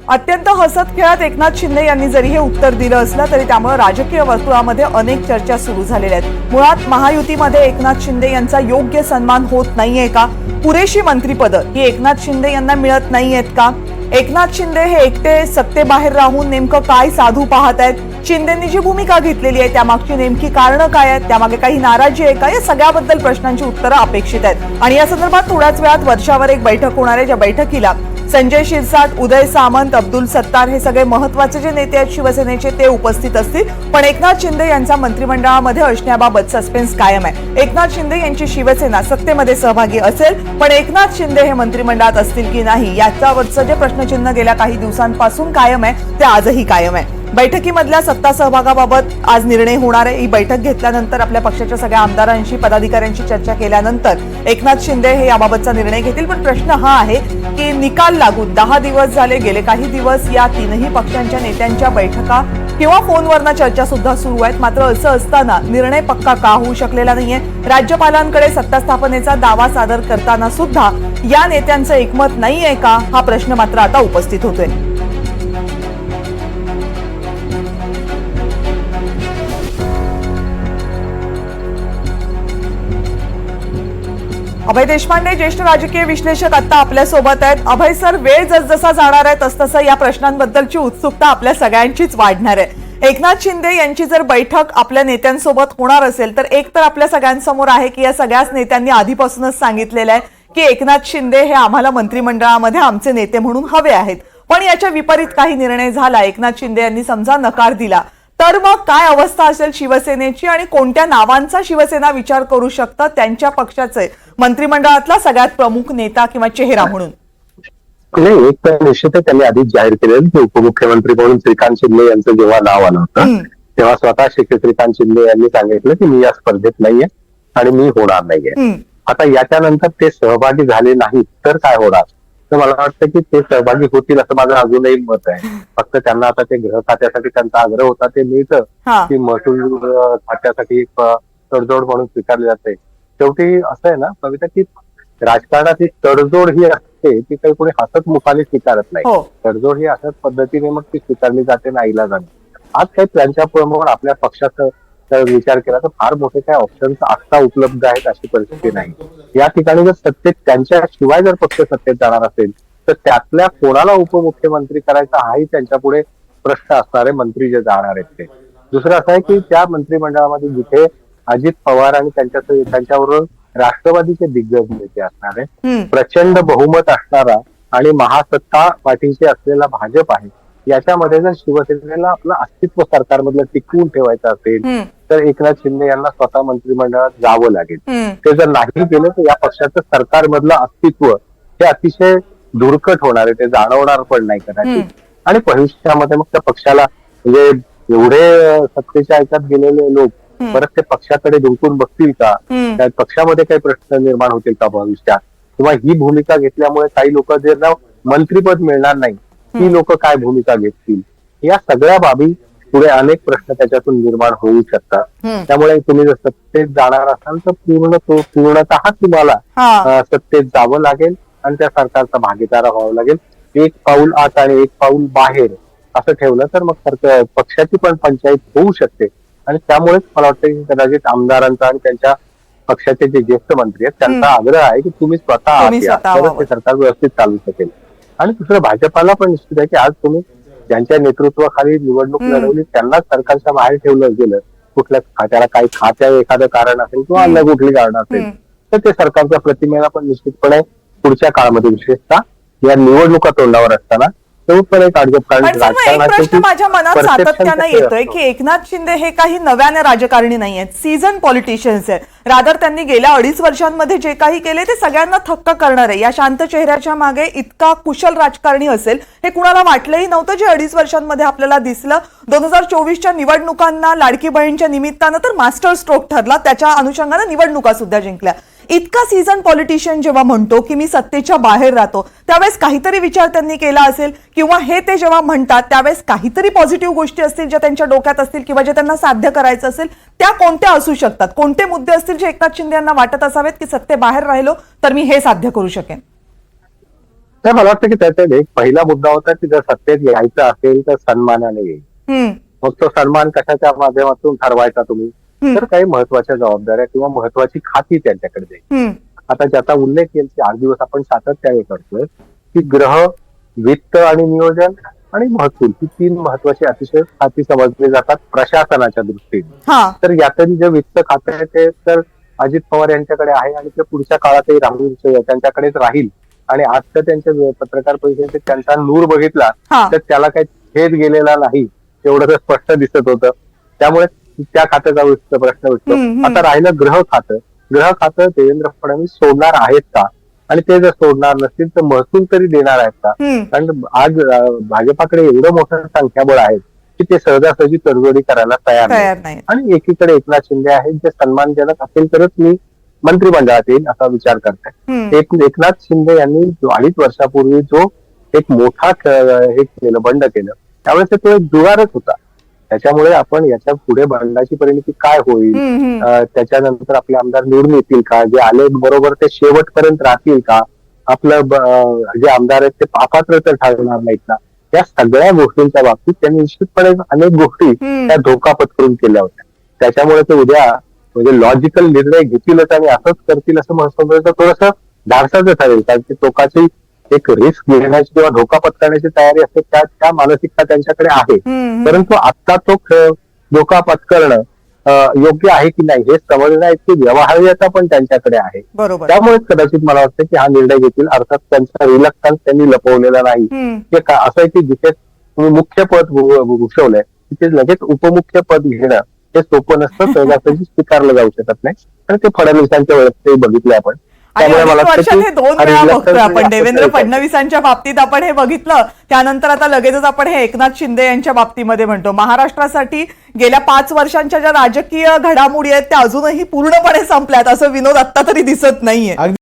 अत्यंत हसत खेळात एकनाथ शिंदे यांनी जरी हे उत्तर दिलं असलं तरी त्यामुळे राजकीय वर्तुळामध्ये अनेक चर्चा सुरू झालेल्या आहेत. मुळात महायुतीमध्ये एकनाथ शिंदे यांचा योग्य सन्मान होत नाहीये का? पुरेशी मंत्रीपदं ही एकनाथ शिंदे यांना मिळत नाहीयेत का? एकनाथ शिंदे हे एकटे सत्तेबाहेर राहून नेमकं काय साधू पाहत आहेत? शिंदेंनी जी भूमिका घेतलेली आहे त्यामागची नेमकी कारणं काय आहेत? त्यामागे काही नाराजी आहे का? या सगळ्याबद्दल प्रश्नांची उत्तरं अपेक्षित आहेत. आणि या संदर्भात थोड्याच वेळात वर्षावर एक बैठक होणार आहे ज्या बैठकीला संजय शिरसाट उदय सामंत अब्दुल सत्तार हे सगळे महत्त्वाचे जे नेते आहेत शिवसेनेचे ते उपस्थित असतील. पण एकनाथ शिंदे यांचा मंत्रिमंडळामध्ये असण्याबाबत सस्पेन्स कायम आहे. एकनाथ शिंदे यांची शिवसेना सत्तेमध्ये सहभागी असेल पण एकनाथ शिंदे हे मंत्रिमंडळात असतील की नाही याच्यावरचं जे प्रश्नचिन्ह गेल्या काही दिवसांपासून कायम आहे ते आजही कायम आहे. बैठकीमधल्या सत्ता सहभागाबाबत आज निर्णय होणार आहे. ही बैठक घेतल्यानंतर आपल्या पक्षाच्या सगळ्या आमदारांशी पदाधिकाऱ्यांशी चर्चा केल्यानंतर एकनाथ शिंदे हे याबाबतचा निर्णय घेतील. पण प्रश्न हा आहे की निकाल लागून दहा दिवस झाले गेले काही दिवस या तीनही पक्षांच्या नेत्यांच्या बैठका किंवा फोनवरनं चर्चा सुद्धा सुरू आहेत. मात्र असं असताना निर्णय पक्का का होऊ शकलेला नाहीये. राज्यपालांकडे सत्ता स्थापनेचा दावा सादर करताना सुद्धा या नेत्यांचं एकमत नाहीये का? हा प्रश्न मात्र आता उपस्थित होतोय. अभय देशपांडे ज्येष्ठ राजकीय विश्लेषक आता आपल्यासोबत आहेत. अभय सर वेळ जसजसा जाणार आहे तसतसं या प्रश्नांबद्दलची उत्सुकता आपल्या सगळ्यांचीच वाढणार आहे. एकनाथ शिंदे यांची जर बैठक आपल्या नेत्यांसोबत होणार असेल तर एक तर आपल्या सगळ्यांसमोर आहे की या सगळ्याच नेत्यांनी आधीपासूनच सांगितलेलं आहे की एकनाथ शिंदे हे आम्हाला मंत्रिमंडळामध्ये आमचे नेते म्हणून हवे आहेत. पण याच्या विपरीत काही निर्णय झाला. एकनाथ शिंदे यांनी समजा नकार दिला. तर मग काय अवस्था असेल शिवसेनेची आणि कोणत्या नावांचा शिवसेना विचार करू शकतं त्यांच्या पक्षाचे मंत्रिमंडळातला सगळ्यात प्रमुख नेता किंवा चेहरा म्हणून नाही एक तर निश्चितच त्यांनी आधीच जाहीर केलेलं की उपमुख्यमंत्री म्हणून श्रीकांत शिंदे यांचं जेव्हा नाव आलं होतं. तेव्हा स्वतः श्री श्रीकांत शिंदे यांनी सांगितलं की मी या स्पर्धेत नाहीये आणि मी होणार नाहीये. आता याच्यानंतर ते सहभागी झाले नाहीत तर काय होणार तर मला वाटतं की ते सहभागी होतील असं माझं अजूनही मत आहे. फक्त त्यांना आता ते गृह खात्यासाठी त्यांचा आग्रह होता ते मिळतं की महसूल खात्यासाठी तडजोड म्हणून स्वीकारली जाते. शेवटी असं आहे ना कविता की राजकारणात ही तडजोड ही असते ती काही कोणी हसत मुखाने स्वीकारत नाही. हो. तडजोड ही अशाच पद्धतीने मग ती स्वीकारली जाते नाहीला जाणे. आज काही त्यांच्या प्रमुख आपल्या पक्षाचा विचार केला तर फार मोठे काही ऑप्शन्स आता उपलब्ध आहेत अशी परिस्थिती नाही या ठिकाणी जर सत्तेत त्यांच्या शिवाय जर पक्ष सत्तेत जाणार असेल तर त्यातल्या कोणाला उपमुख्यमंत्री करायचा हाही त्यांच्या पुढे प्रश्न असणारे मंत्री जे जाणार आहेत ते दुसरं असं आहे की त्या मंत्रिमंडळामध्ये जिथे अजित पवार आणि त्यांच्या त्यांच्याबरोबर राष्ट्रवादीचे दिग्गज नेते असणारे. प्रचंड बहुमत असणारा आणि महासत्ता पाठीशी असलेला भाजप आहे याच्यामध्ये जर शिवसेनेला आपलं अस्तित्व सरकारमधलं टिकवून ठेवायचं असेल. तर एकनाथ शिंदे यांना स्वतः मंत्रिमंडळात जावं लागेल. ते जर नाही केलं तर या पक्षाचं सरकारमधलं अस्तित्व हे अतिशय धुरकट होणार आहे ते जाणवणार पण नाही. कदाचित आणि भविष्यामध्ये मग त्या पक्षाला म्हणजे एवढे सत्तेच्या ह्याच्यात गेलेले लोक. परत ते पक्षाकडे धुंकून बघतील का. त्या पक्षामध्ये काही प्रश्न निर्माण होतील का भविष्यात किंवा ही भूमिका घेतल्यामुळे काही लोक जे ना मंत्रीपद मिळणार नाही ती लोक काय भूमिका घेतील या सगळ्या बाबी पुढे अनेक प्रश्न त्याच्यातून निर्माण होऊ शकतात. त्यामुळे तुम्ही जर सत्तेत जाणार असाल तर पूर्ण तो पूर्णतः तुम्हाला हा सत्तेत जावं लागेल आणि त्या सरकारचा भागीदार व्हावं लागेल एक पाऊल आत आणि एक पाऊल बाहेर असं ठेवलं तर मग पक्षाची पण पंचायत होऊ शकते आणि त्यामुळेच मला वाटतं की कदाचित आमदारांचा आणि त्यांच्या पक्षाचे जे ज्येष्ठ मंत्री आहेत त्यांचा आग्रह आहे की तुम्ही स्वतः आत या. तरच. ते सरकार व्यवस्थित चालू शकेल आणि दुसरं भाजपाला पण निश्चित आहे की आज तुम्ही ज्यांच्या नेतृत्वाखाली निवडणूक. लढवली त्यांनाच सरकारच्या बाहेर ठेवलं गेलं कुठल्या खात्याला काही खात्या एखादं कारण असेल किंवा अन्य कुठली कारण असेल. तर ते सरकारच्या प्रतिमेला पण निश्चितपणे पुढच्या काळामध्ये विशेषतः या निवडणुका तोंडावर असताना तो पण एक अडचण कारण पण एक राजकारणाचे प्रश्न माझ्या मनात सातत्यानं येतोय. की एकनाथ शिंदे हे काही नव्याने राजकारणी नाही आहेत. सीझन पॉलिटिशियन्स आहेत. रादर त्यांनी गेल्या अडीच वर्षांमध्ये जे काही केले ते सगळ्यांना थक्क करणार. आहे या शांत चेहऱ्याच्या मागे इतका कुशल राजकारणी असेल हे कुणाला वाटलंही नव्हतं जे अडीच वर्षांमध्ये आपल्याला दिसलं. दोन हजार चोवीसच्या निवडणुकांना लाडकी बहीणच्या निमित्तानं तर मास्टर स्ट्रोक ठरला. त्याच्या अनुषंगानं निवडणुका सुद्धा जिंकल्या. इतका सीझन पॉलिटिशियन जेव्हा म्हणतो की मी सत्तेच्या बाहेर राहतो त्यावेळेस काहीतरी विचार त्यांनी केला असेल किंवा हे ते जेव्हा म्हणतात त्यावेळेस काहीतरी पॉझिटिव्ह गोष्टी असतील ज्या त्यांच्या डोक्यात असतील किंवा जे त्यांना साध्य करायचं असेल त्या कोणत्या असू शकतात? कोणते मुद्दे असतील जे एकनाथ शिंदे यांना वाटत असावेत की सत्ते बाहेर राहिलो तर मी हे साध्य करू शकेन? तर मला वाटतं की त्याच्यात एक पहिला मुद्दा होता की जर सत्तेत यायचं असेल तर सन्मानाने येईल. मग तो सन्मान कशाच्या माध्यमातून ठरवायचा तुम्ही. तर काही महत्त्वाच्या जबाबदाऱ्या किंवा महत्वाची खाती त्यांच्याकडे द्यायची. आता ज्याचा उल्लेख केला चार दिवस आपण सातत्याने करतोय की ग्रह वित्त आणि नियोजन आणि महसूल ही तीन महत्वाची अतिशय खाती समजली जातात प्रशासनाच्या दृष्टीने. हा. तर यातही जे वित्त खाते आहे ते तर अजित पवार यांच्याकडे आहे आणि ते पुढच्या काळातही राहुल त्यांच्याकडेच राहील. आणि आजचं त्यांच्या पत्रकार परिषदेत त्यांचा नूर बघितला तर त्याला काही छेद गेलेला नाही तेवढं तर स्पष्ट दिसत होतं. त्यामुळे त्या खात्याचा प्रश्न. उठतो आता राहिलं ग्रह खातं. ग्रह खातं देवेंद्र फडणवीस सोडणार आहेत का? आणि ते जर सोडणार नसतील तर महसूल तरी देणार आहेत का? कारण आज भाजपाकडे एवढं मोठं संख्याबळ आहे की ते सहजासहजी तडजोडी करायला तयार नाही. आणि एकीकडे एकनाथ शिंदे आहेत जे सन्मानजनक असेल तरच मी मंत्रिमंडळात येईल असा विचार करताय हम्म, एक एकनाथ शिंदे यांनी अडीच वर्षापूर्वी जो एक मोठा हे केलं बंड केलं त्यावेळेस तो जुगारच होता. त्याच्यामुळे आपण याच्यापुढे बंडाची परिणती काय होईल? त्याच्यानंतर आपले आमदार निवडून येतील का? जे आले बरोबर ते शेवटपर्यंत राहतील का? आपलं जे आमदार आहेत ते पापात्र तर ठरणार नाहीत ना? या सगळ्या गोष्टींच्या बाबतीत त्यांनी निश्चितपणे अनेक गोष्टी. त्या धोका पत्करून केल्या होत्या. त्याच्यामुळे ते उद्या म्हणजे लॉजिकल निर्णय घेतीलच आणि असंच करतील असं म्हणतो थोडस धाडसाचं ठरेल. कारण की टोकाची एक रिस्क घेण्याची किंवा धोका पत्करण्याची तयारी असते त्या त्या मानसिकता त्यांच्याकडे आहे. परंतु आता तो ख- धोका पत्करणं योग्य आहे की नाही हे समजण्या इतकी व्यवहार्यता पण त्यांच्याकडे आहे. त्यामुळेच कदाचित मला वाटतं की हा निर्णय घेतील अर्थात त्यांचा रिलक्टन्स त्यांनी लपवलेला नाही. ते का असं आहे की जिथे तुम्ही मुख्य पद भूषवलंय तिथे लगेच उपमुख्य पद घेणं हे सोपं नसतं सहजासहजी स्वीकारलं जाऊ शकत नाही. आणि ते फडणवीसांच्या वेळेत ते बघितले आपण. आणि अनेक वर्षात हे दोन वेळा बघतोय आपण. देवेंद्र. फडणवीसांच्या बाबतीत आपण हे बघितलं. त्यानंतर आता लगेचच आपण हे एकनाथ शिंदे यांच्या बाबतीमध्ये म्हणतो. महाराष्ट्रासाठी गेल्या पाच वर्षांच्या ज्या राजकीय घडामोडी आहेत त्या अजूनही पूर्णपणे संपल्यात असं विनोद आत्ता तरी दिसत नाहीये.